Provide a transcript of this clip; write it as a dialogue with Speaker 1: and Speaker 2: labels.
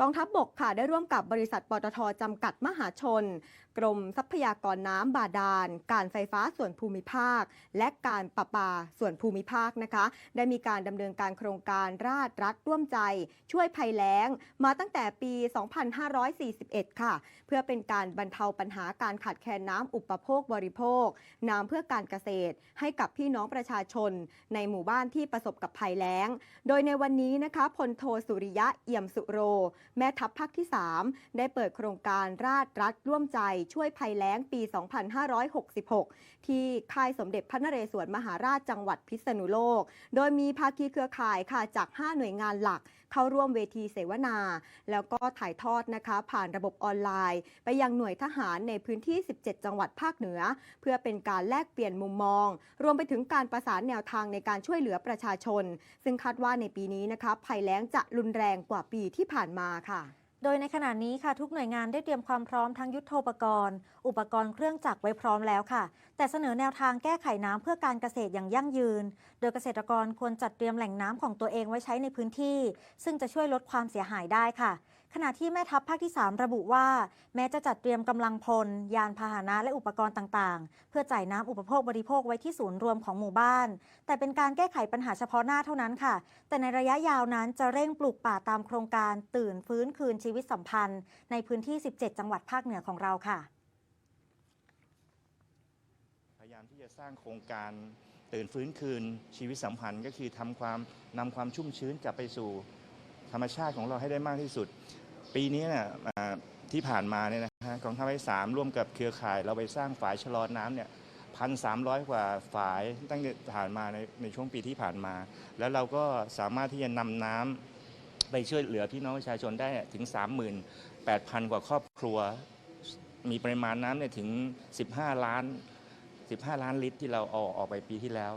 Speaker 1: กองทัพบบกค่ะได้ร่วมกับบริษัทปตทจำกัดมหาชน กรมทรัพยากรน้ำบาดาล การไฟฟ้าส่วนภูมิภาค และการประปาส่วนภูมิภาคนะคะ ได้มีการดำเนินการโครงการราชรัฐร่วมใจ ช่วยภัยแล้ง มาตั้งแต่ปี 2541 ค่ะ เพื่อเป็นการบรรเทาปัญหาการขาดแคลนน้ำอุปโภคบริโภค น้ำเพื่อการเกษตร ให้กับพี่น้องประชาชน ในหมู่บ้านที่ประสบกับภัยแล้ง โดยในวันนี้นะคะพลโทสุริยะเอี่ยมสุโรแม่ทัพภาคที่ 3 ได้เปิดโครงการราชรัฐร่วมใจช่วยภัยแล้งปี 2566 ที่ค่ายสมเด็จพระนเรศวรมหาราชจังหวัดพิษณุโลก โดยมีภาคีเครือข่ายค่ะจาก 5 หน่วยงานหลัก เข้าร่วมเวทีเสวนา แล้วก็ถ่ายทอดนะคะผ่านระบบออนไลน์ ไปยังหน่วยทหารในพื้นที่ 17 จังหวัดภาคเหนือ เพื่อเป็นการแลกเปลี่ยนมุมมอง รวมไปถึงการประสานแนวทางในการช่วยเหลือประชาชน ซึ่งคาดว่าในปีนี้นะคะภัยแล้งจะรุนแรงกว่าปีที่ผ่านมาค่ะ
Speaker 2: โดยในขณะนี้ค่ะทุกหน่วยงานได้เตรียมความพร้อมทั้งยุทโธปกรณ์ อุปกรณ์เครื่องจักรไว้พร้อมแล้วค่ะ แต่เสนอแนวทางแก้ไขน้ำเพื่อการเกษตรอย่างยั่งยืน โดยเกษตรกรควรจัดเตรียมแหล่งน้ำของตัวเองไว้ใช้ในพื้นที่ ซึ่งจะช่วยลดความเสียหายได้ค่ะ ขณะที่แม่ทัพภาคที่ 3 ระบุว่า แม้จะจัดเตรียมกำลังพล ยานพาหนะและอุปกรณ์ต่างๆ เพื่อจ่ายน้ำอุปโภคบริโภคไว้ที่ศูนย์รวมของหมู่บ้าน แต่เป็นการแก้ไขปัญหาเฉพาะหน้าเท่านั้นค่ะ แต่ในระยะยาวนั้นจะเร่งปลูกป่าตามโครงการตื่นฟื้นคืนชีวิตสัมพันธ์ ในพื้นที่ 17 จังหวัดภาคเหนือของเราค่ะ
Speaker 3: พยายามที่จะสร้างโครงการตื่นฟื้นคืนชีวิตสัมพันธ์ก็คือทำความนำความชุ่มชื้นกลับไปสู่ ธรรมชาติของเราให้ได้มากที่สุด ปีนี้เนี่ยที่ผ่านมาเนี่ยนะฮะกองทัพภาคที่สามร่วมกับเครือข่าย เราไปสร้างฝายชะลอน้ำเนี่ยพันสามร้อยกว่าฝายตั้งแต่ผ่านมาในในช่วงปีที่ผ่านมา แล้วเราก็สามารถที่จะนำน้ำไปช่วยเหลือพี่น้องประชาชนได้ถึง 38,000 กว่าครอบครัว มีปริมาณน้ำเนี่ยถึง 15 ล้าน 15 ล้านลิตรที่เราเอาออกไปปีที่แล้ว